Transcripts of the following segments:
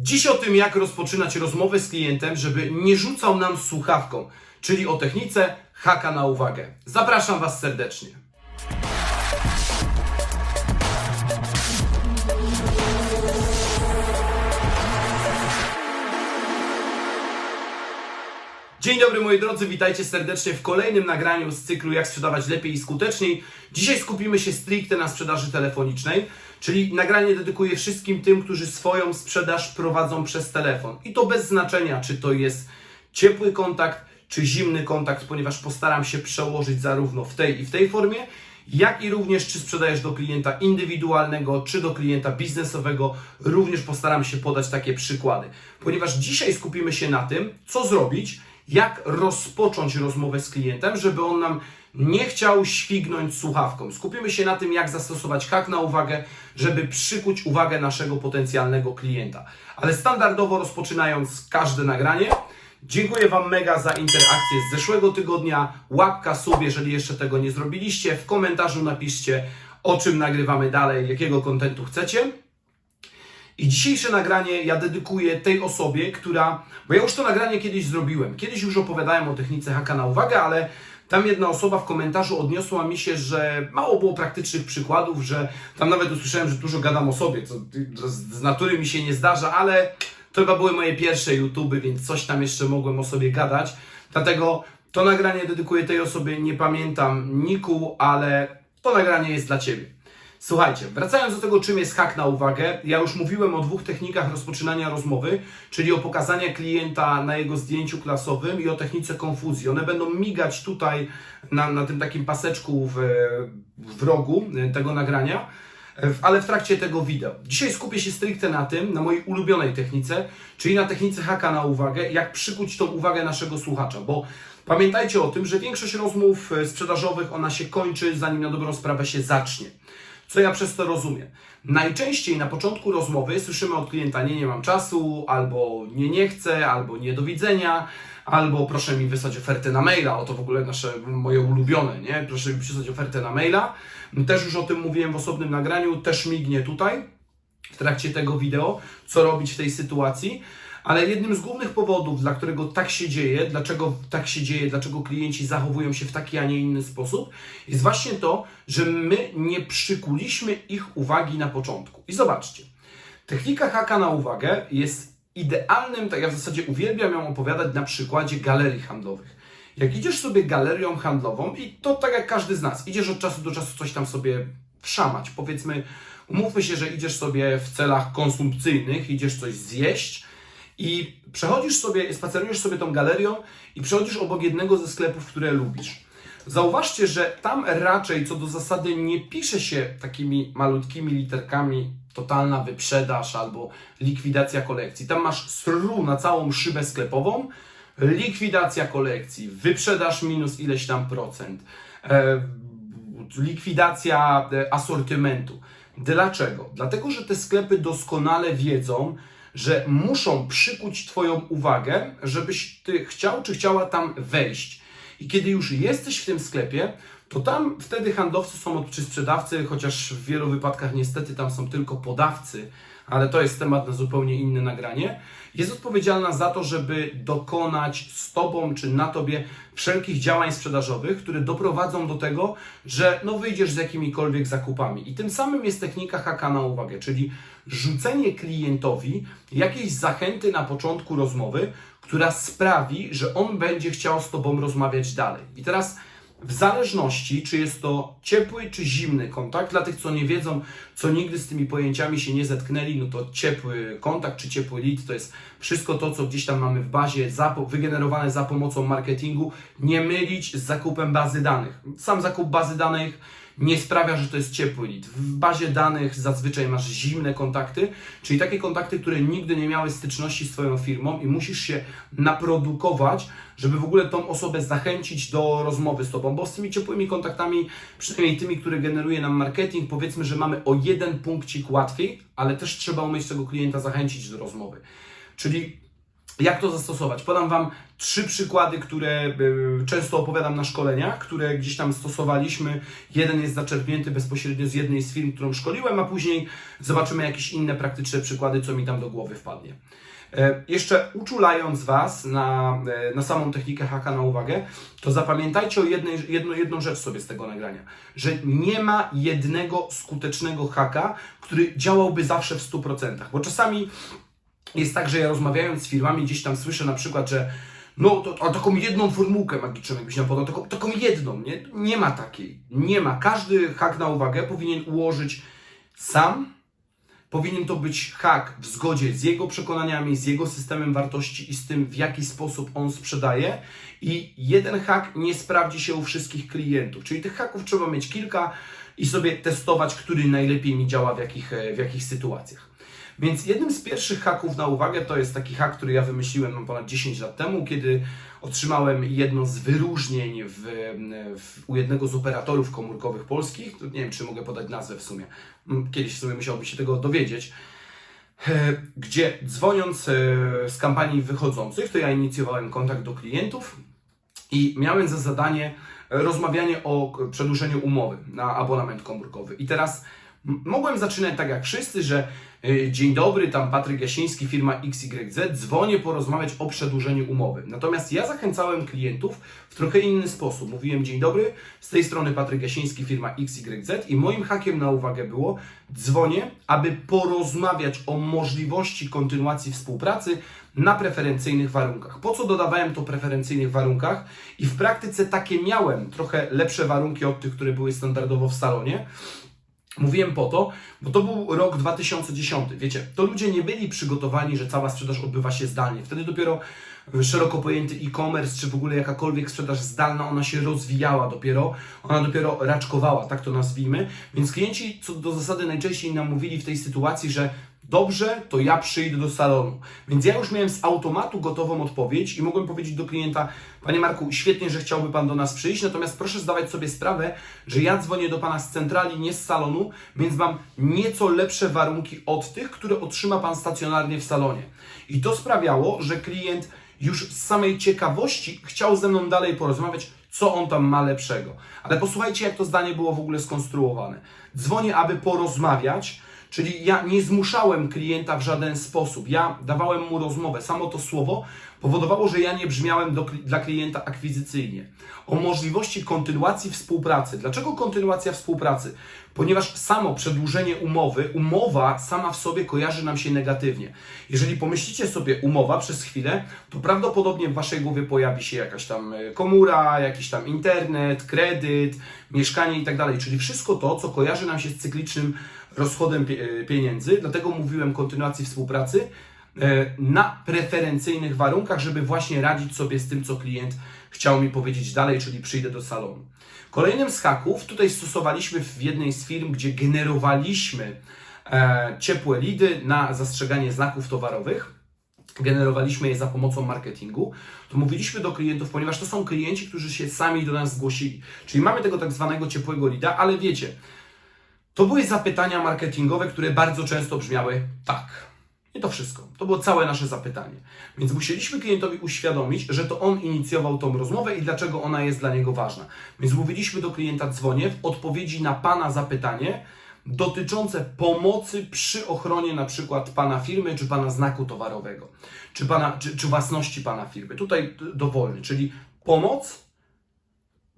Dziś o tym, jak rozpoczynać rozmowę z klientem, żeby nie rzucał nam słuchawką, czyli o technice haka na uwagę. Zapraszam Was serdecznie. Dzień dobry moi drodzy, witajcie serdecznie w kolejnym nagraniu z cyklu Jak sprzedawać lepiej i skuteczniej. Dzisiaj skupimy się stricte na sprzedaży telefonicznej, czyli nagranie dedykuję wszystkim tym, którzy swoją sprzedaż prowadzą przez telefon. I to bez znaczenia, czy to jest ciepły kontakt, czy zimny kontakt, ponieważ postaram się przełożyć zarówno w tej i w tej formie, jak i również czy sprzedajesz do klienta indywidualnego, czy do klienta biznesowego, również postaram się podać takie przykłady. Ponieważ dzisiaj skupimy się na tym, co zrobić, jak rozpocząć rozmowę z klientem, żeby on nam nie chciał śwignąć słuchawką. Skupimy się na tym, jak zastosować hak na uwagę, żeby przykuć uwagę naszego potencjalnego klienta. Ale standardowo rozpoczynając każde nagranie, Dziękuję Wam mega za interakcję z zeszłego tygodnia. Łapka, sub, jeżeli jeszcze tego nie zrobiliście. W komentarzu napiszcie, o czym nagrywamy dalej, jakiego kontentu chcecie. I dzisiejsze nagranie ja dedykuję tej osobie, która. Bo ja już to nagranie kiedyś zrobiłem. Kiedyś już opowiadałem o technice haka na uwagę, ale tam jedna osoba w komentarzu odniosła mi się, że mało było praktycznych przykładów, że tam nawet usłyszałem, że dużo gadam o sobie, co z natury mi się nie zdarza, ale to chyba były moje pierwsze YouTube, więc coś tam jeszcze mogłem o sobie gadać. Dlatego to nagranie dedykuję tej osobie, nie pamiętam Niku, ale to nagranie jest dla Ciebie. Słuchajcie, wracając do tego, czym jest hak na uwagę, ja już mówiłem o dwóch technikach rozpoczynania rozmowy, czyli o pokazaniu klienta na jego zdjęciu klasowym i o technice konfuzji. One będą migać tutaj na, na tym takim paseczku w, w rogu tego nagrania, ale w trakcie tego wideo. Dzisiaj skupię się stricte na tym, na mojej ulubionej technice, czyli na technice haka na uwagę, jak przykuć tą uwagę naszego słuchacza, bo pamiętajcie o tym, że większość rozmów e, sprzedażowych, ona się kończy, zanim na dobrą sprawę się zacznie. Co ja przez to rozumiem? Najczęściej na początku rozmowy słyszymy od klienta nie, nie mam czasu, albo nie, nie chcę, albo nie do widzenia, albo proszę mi wysłać ofertę na maila, oto w ogóle nasze, moje ulubione, nie? Proszę mi przysłać ofertę na maila. Też już o tym mówiłem w osobnym nagraniu, też mignie tutaj w trakcie tego wideo, co robić w tej sytuacji. Ale jednym z głównych powodów, dla którego tak się dzieje, dlaczego tak się dzieje, dlaczego klienci zachowują się w taki, a nie inny sposób, jest właśnie to, że my nie przykuliśmy ich uwagi na początku. I zobaczcie, technika haka na uwagę jest idealnym, tak ja w zasadzie uwielbiam ją opowiadać na przykładzie galerii handlowych. Jak idziesz sobie galerią handlową i to tak jak każdy z nas, idziesz od czasu do czasu coś tam sobie wszamać, powiedzmy, umówmy się, że idziesz sobie w celach konsumpcyjnych, idziesz coś zjeść, i przechodzisz sobie, spacerujesz sobie tą galerią i przechodzisz obok jednego ze sklepów, które lubisz. Zauważcie, że tam raczej co do zasady nie pisze się takimi malutkimi literkami totalna wyprzedaż albo likwidacja kolekcji. Tam masz sru na całą szybę sklepową, likwidacja kolekcji, wyprzedaż minus ileś tam procent, e, likwidacja e, asortymentu. Dlaczego? Dlatego, że te sklepy doskonale wiedzą, że muszą przykuć Twoją uwagę, żebyś Ty chciał czy chciała tam wejść. I kiedy już jesteś w tym sklepie, to tam wtedy handlowcy są czy sprzedawcy, chociaż w wielu wypadkach niestety tam są tylko podawcy, ale to jest temat na zupełnie inne nagranie, jest odpowiedzialna za to, żeby dokonać z Tobą czy na Tobie wszelkich działań sprzedażowych, które doprowadzą do tego, że no wyjdziesz z jakimikolwiek zakupami. I tym samym jest technika haka na uwagę, czyli rzucenie klientowi jakiejś zachęty na początku rozmowy, która sprawi, że on będzie chciał z Tobą rozmawiać dalej. I teraz w zależności, czy jest to ciepły, czy zimny kontakt, dla tych, co nie wiedzą, co nigdy z tymi pojęciami się nie zetknęli, no to ciepły kontakt, czy ciepły lead to jest wszystko to, co gdzieś tam mamy w bazie, wygenerowane za pomocą marketingu, nie mylić z zakupem bazy danych. Sam zakup bazy danych nie sprawia, że to jest ciepły lead. W bazie danych zazwyczaj masz zimne kontakty, czyli takie kontakty, które nigdy nie miały styczności z Twoją firmą i musisz się naprodukować, żeby w ogóle tą osobę zachęcić do rozmowy z Tobą, bo z tymi ciepłymi kontaktami, przynajmniej tymi, które generuje nam marketing, powiedzmy, że mamy o jeden punkcik łatwiej, ale też trzeba umieć tego klienta zachęcić do rozmowy. Czyli Jak to zastosować? Podam Wam trzy przykłady, które y, często opowiadam na szkoleniach, które gdzieś tam stosowaliśmy. Jeden jest zaczerpnięty bezpośrednio z jednej z firm, którą szkoliłem, a później zobaczymy jakieś inne praktyczne przykłady, co mi tam do głowy wpadnie. E, Jeszcze uczulając Was na, e, na samą technikę haka na uwagę, to zapamiętajcie o jednej, jedno, jedną rzecz sobie z tego nagrania, że nie ma jednego skutecznego haka, który działałby zawsze w 100%, bo czasami jest tak, że ja rozmawiając z firmami gdzieś tam słyszę na przykład, że no to, a taką jedną formułkę magiczną jakbyś nam podał, taką, taką jedną, nie? Nie ma takiej. Nie ma. Każdy hak na uwagę powinien ułożyć sam. Powinien to być hak w zgodzie z jego przekonaniami, z jego systemem wartości i z tym, w jaki sposób on sprzedaje. I jeden hak nie sprawdzi się u wszystkich klientów. Czyli tych haków trzeba mieć kilka i sobie testować, który najlepiej mi działa w jakich, e, w jakich sytuacjach. Więc jednym z pierwszych haków na uwagę to jest taki hak, który ja wymyśliłem ponad 10 lat temu, kiedy otrzymałem jedno z wyróżnień w, w, u jednego z operatorów komórkowych polskich. Nie wiem, czy mogę podać nazwę w sumie. Mm, Kiedyś w sumie musiałbym się tego dowiedzieć. E, Gdzie dzwoniąc e, z kampanii wychodzących, to ja inicjowałem kontakt do klientów i miałem za zadanie rozmawianie o przedłużeniu umowy na abonament komórkowy. I teraz mogłem zaczynać tak jak wszyscy, że dzień dobry, tam Patryk Jasiński, firma XYZ, dzwonię porozmawiać o przedłużeniu umowy. Natomiast ja zachęcałem klientów w trochę inny sposób. Mówiłem dzień dobry, z tej strony Patryk Jasiński, firma XYZ i moim hakiem na uwagę było dzwonię, aby porozmawiać o możliwości kontynuacji współpracy na preferencyjnych warunkach. Po co dodawałem to preferencyjnych warunkach? I w praktyce takie miałem trochę lepsze warunki od tych, które były standardowo w salonie. Mówiłem po to, bo to był rok 2010. Wiecie, to ludzie nie byli przygotowani, że cała sprzedaż odbywa się zdalnie. Wtedy dopiero szeroko pojęty e-commerce, czy w ogóle jakakolwiek sprzedaż zdalna, ona się rozwijała dopiero, ona dopiero raczkowała, tak to nazwijmy. Więc klienci co do zasady najczęściej nam mówili w tej sytuacji, że dobrze, to ja przyjdę do salonu. Więc ja już miałem z automatu gotową odpowiedź i mogłem powiedzieć do klienta, Panie Marku, świetnie, że chciałby Pan do nas przyjść, natomiast proszę zdawać sobie sprawę, że ja dzwonię do Pana z centrali, nie z salonu, więc mam nieco lepsze warunki od tych, które otrzyma Pan stacjonarnie w salonie. I to sprawiało, że klient już z samej ciekawości chciał ze mną dalej porozmawiać, co on tam ma lepszego. Ale posłuchajcie, jak to zdanie było w ogóle skonstruowane. Dzwonię, aby porozmawiać, czyli ja nie zmuszałem klienta w żaden sposób. Ja dawałem mu rozmowę. Samo to słowo powodowało, że ja nie brzmiałem do, dla klienta akwizycyjnie. O możliwości kontynuacji współpracy. Dlaczego kontynuacja współpracy? Ponieważ samo przedłużenie umowy, umowa sama w sobie kojarzy nam się negatywnie. Jeżeli pomyślicie sobie umowa przez chwilę, to prawdopodobnie w waszej głowie pojawi się jakaś tam e, komura, jakiś tam internet, kredyt, mieszkanie i tak dalej. Czyli wszystko to, co kojarzy nam się z cyklicznym rozchodem e, pieniędzy. Dlatego mówiłem kontynuacji współpracy e, na preferencyjnych warunkach, żeby właśnie radzić sobie z tym, co klient chciał mi powiedzieć dalej, czyli przyjdę do salonu. Kolejnym z haków tutaj stosowaliśmy w jednej z firm, gdzie generowaliśmy e, ciepłe lidy na zastrzeganie znaków towarowych. Generowaliśmy je za pomocą marketingu. To mówiliśmy do klientów, ponieważ to są klienci, którzy się sami do nas zgłosili. Czyli mamy tego tak zwanego ciepłego lida, ale wiecie, to były zapytania marketingowe, które bardzo często brzmiały tak. I to wszystko. To było całe nasze zapytanie. Więc musieliśmy klientowi uświadomić, że to on inicjował tą rozmowę i dlaczego ona jest dla niego ważna. Więc mówiliśmy do klienta dzwonię w odpowiedzi na Pana zapytanie dotyczące pomocy przy ochronie na przykład Pana firmy, czy Pana znaku towarowego, czy, pana, czy, czy własności Pana firmy. Tutaj dowolny, czyli pomoc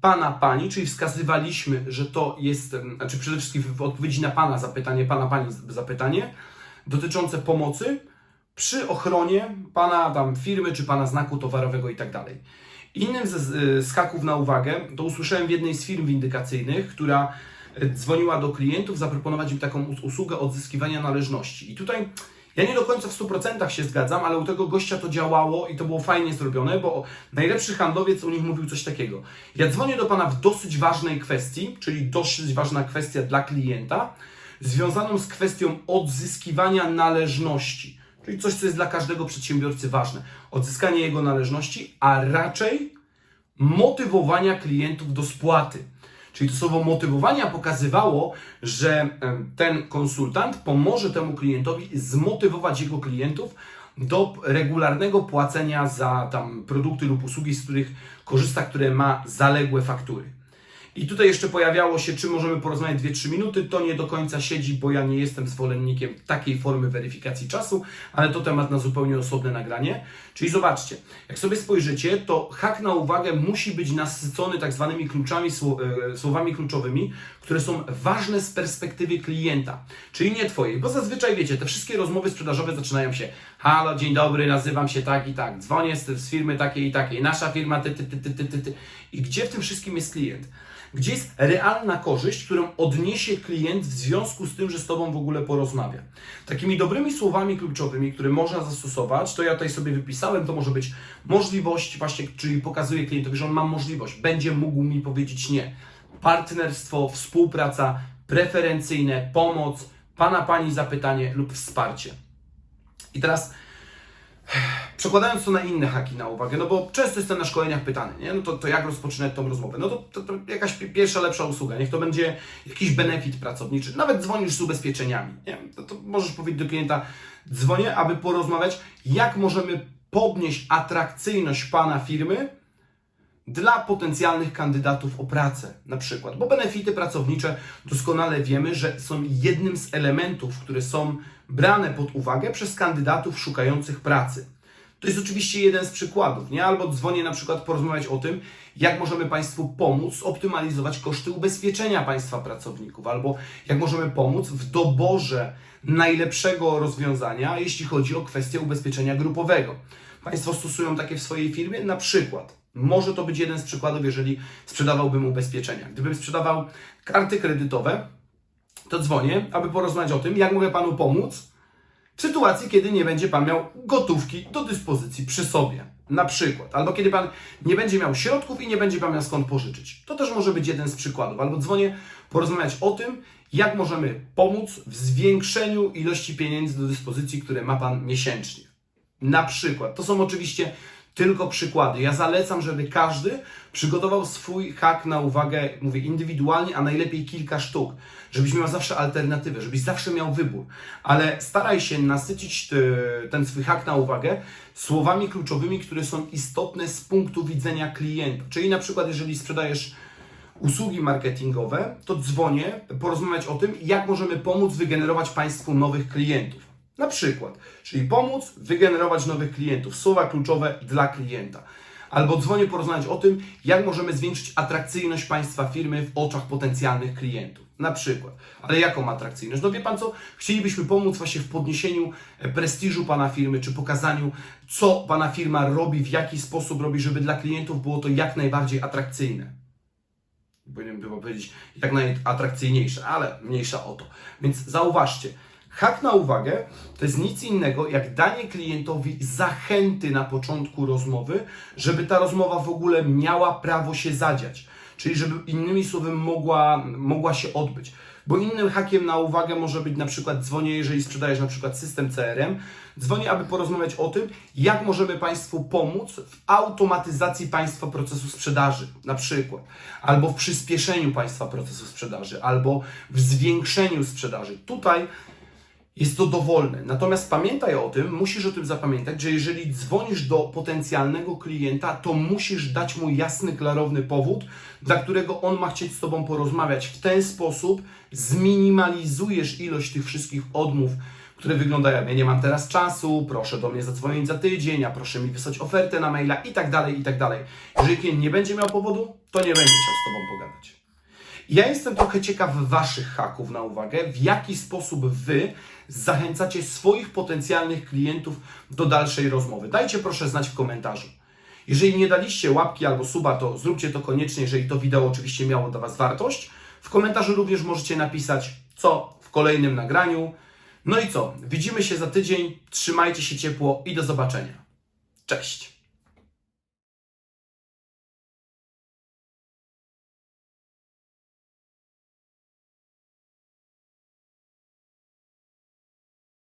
Pana, Pani, czyli wskazywaliśmy, że to jest, znaczy przede wszystkim w odpowiedzi na Pana zapytanie, Pana, Pani zapytanie dotyczące pomocy przy ochronie Pana tam firmy, czy Pana znaku towarowego i tak dalej. Innym z z haków na uwagę, to usłyszałem w jednej z firm windykacyjnych, która e, dzwoniła do klientów, zaproponować im taką us- usługę odzyskiwania należności. I tutaj ja nie do końca w 100% się zgadzam, ale u tego gościa to działało i to było fajnie zrobione, bo najlepszy handlowiec u nich mówił coś takiego. Ja dzwonię do Pana w dosyć ważnej kwestii, czyli dosyć ważna kwestia dla klienta, związaną z kwestią odzyskiwania należności. Czyli coś, co jest dla każdego przedsiębiorcy ważne. Odzyskanie jego należności, a raczej motywowania klientów do spłaty. Czyli to słowo motywowania pokazywało, że ten konsultant pomoże temu klientowi zmotywować jego klientów do regularnego płacenia za tam produkty lub usługi, z których korzysta, które ma zaległe faktury. I tutaj jeszcze pojawiało się, czy możemy porozmawiać 2-3 minuty. To nie do końca siedzi, bo ja nie jestem zwolennikiem takiej formy weryfikacji czasu, ale to temat na zupełnie osobne nagranie. Czyli zobaczcie, jak sobie spojrzycie, to hak na uwagę musi być nasycony tak zwanymi kluczami, e, słowami kluczowymi, które są ważne z perspektywy klienta, czyli nie Twojej. Bo zazwyczaj wiecie, te wszystkie rozmowy sprzedażowe zaczynają się halo, dzień dobry, nazywam się tak i tak, dzwonię z, z firmy takiej i takiej, nasza firma ty, ty, ty, ty, ty, ty. I gdzie w tym wszystkim jest klient? Gdzie jest realna korzyść, którą odniesie klient w związku z tym, że z Tobą w ogóle porozmawia? Takimi dobrymi słowami kluczowymi, które można zastosować, to ja tutaj sobie wypisałem, to może być możliwość, właśnie, czyli pokazuje klientowi, że on ma możliwość, będzie mógł mi powiedzieć nie. Partnerstwo, współpraca, preferencyjne, pomoc, Pana, Pani zapytanie lub wsparcie. I teraz Przekładając to na inne haki na uwagę, no bo często jestem na szkoleniach pytany, nie? No to, to jak rozpoczynać tą rozmowę? No to, to, to jakaś pi- pierwsza lepsza usługa, niech to będzie jakiś benefit pracowniczy, nawet dzwonisz z ubezpieczeniami, nie? To, to możesz powiedzieć do klienta, dzwonię, aby porozmawiać, jak możemy podnieść atrakcyjność Pana firmy dla potencjalnych kandydatów o pracę, na przykład. Bo benefity pracownicze doskonale wiemy, że są jednym z elementów, które są brane pod uwagę przez kandydatów szukających pracy. To jest oczywiście jeden z przykładów, nie? Albo dzwonię na przykład porozmawiać o tym, jak możemy Państwu pomóc optymalizować koszty ubezpieczenia Państwa pracowników, albo jak możemy pomóc w doborze najlepszego rozwiązania, jeśli chodzi o kwestię ubezpieczenia grupowego. Państwo stosują takie w swojej firmie? Na przykład. Może to być jeden z przykładów, jeżeli sprzedawałbym ubezpieczenia. Gdybym sprzedawał karty kredytowe, to dzwonię, aby porozmawiać o tym, jak mogę Panu pomóc w sytuacji, kiedy nie będzie Pan miał gotówki do dyspozycji przy sobie. Na przykład. Albo kiedy Pan nie będzie miał środków i nie będzie Pan miał skąd pożyczyć. To też może być jeden z przykładów. Albo dzwonię porozmawiać o tym, jak możemy pomóc w zwiększeniu ilości pieniędzy do dyspozycji, które ma Pan miesięcznie. Na przykład. To są oczywiście tylko przykłady. Ja zalecam, żeby każdy przygotował swój hak na uwagę, mówię indywidualnie, a najlepiej kilka sztuk, żebyś miał zawsze alternatywę, żebyś zawsze miał wybór. Ale staraj się nasycić te- ten swój hak na uwagę słowami kluczowymi, które są istotne z punktu widzenia klienta. Czyli na przykład, jeżeli sprzedajesz usługi marketingowe, to dzwonię porozmawiać o tym, jak możemy pomóc wygenerować Państwu nowych klientów. Na przykład, czyli pomóc wygenerować nowych klientów, słowa kluczowe dla klienta. Albo dzwonię porozmawiać o tym, jak możemy zwiększyć atrakcyjność Państwa firmy w oczach potencjalnych klientów. Na przykład. Ale jaką atrakcyjność? No wie Pan co? Chcielibyśmy pomóc właśnie w podniesieniu e, prestiżu Pana firmy, czy pokazaniu, co Pana firma robi, w jaki sposób robi, żeby dla klientów było to jak najbardziej atrakcyjne powinienem chyba powiedzieć jak najatrakcyjniejsze, ale mniejsza o to. Więc zauważcie, hak na uwagę to jest nic innego jak danie klientowi zachęty na początku rozmowy, żeby ta rozmowa w ogóle miała prawo się zadziać. Czyli żeby innymi słowy mogła, mogła się odbyć. Bo innym hakiem na uwagę może być na przykład dzwonię, jeżeli sprzedajesz na przykład system CRM, dzwonię, aby porozmawiać o tym, jak możemy Państwu pomóc w automatyzacji Państwa procesu sprzedaży, na przykład, albo w przyspieszeniu Państwa procesu sprzedaży, albo w zwiększeniu sprzedaży. Tutaj jest to dowolne. Natomiast pamiętaj o tym, musisz o tym zapamiętać, że jeżeli dzwonisz do potencjalnego klienta, to musisz dać mu jasny, klarowny powód, dla którego on ma chcieć z Tobą porozmawiać. W ten sposób zminimalizujesz ilość tych wszystkich odmów, które wyglądają, ja nie mam teraz czasu, proszę do mnie zadzwonić za tydzień, a proszę mi wysłać ofertę na maila i tak dalej, i tak dalej. Jeżeli klient nie będzie miał powodu, to nie będzie chciał z Tobą pogadać. Ja jestem trochę ciekaw Waszych haków na uwagę, w jaki sposób Wy zachęcacie swoich potencjalnych klientów do dalszej rozmowy. Dajcie proszę znać w komentarzu. Jeżeli nie daliście łapki albo suba, to zróbcie to koniecznie, jeżeli to wideo oczywiście miało dla Was wartość. W komentarzu również możecie napisać, co w kolejnym nagraniu. No i co? Widzimy się za tydzień. Trzymajcie się ciepło i do zobaczenia. Cześć!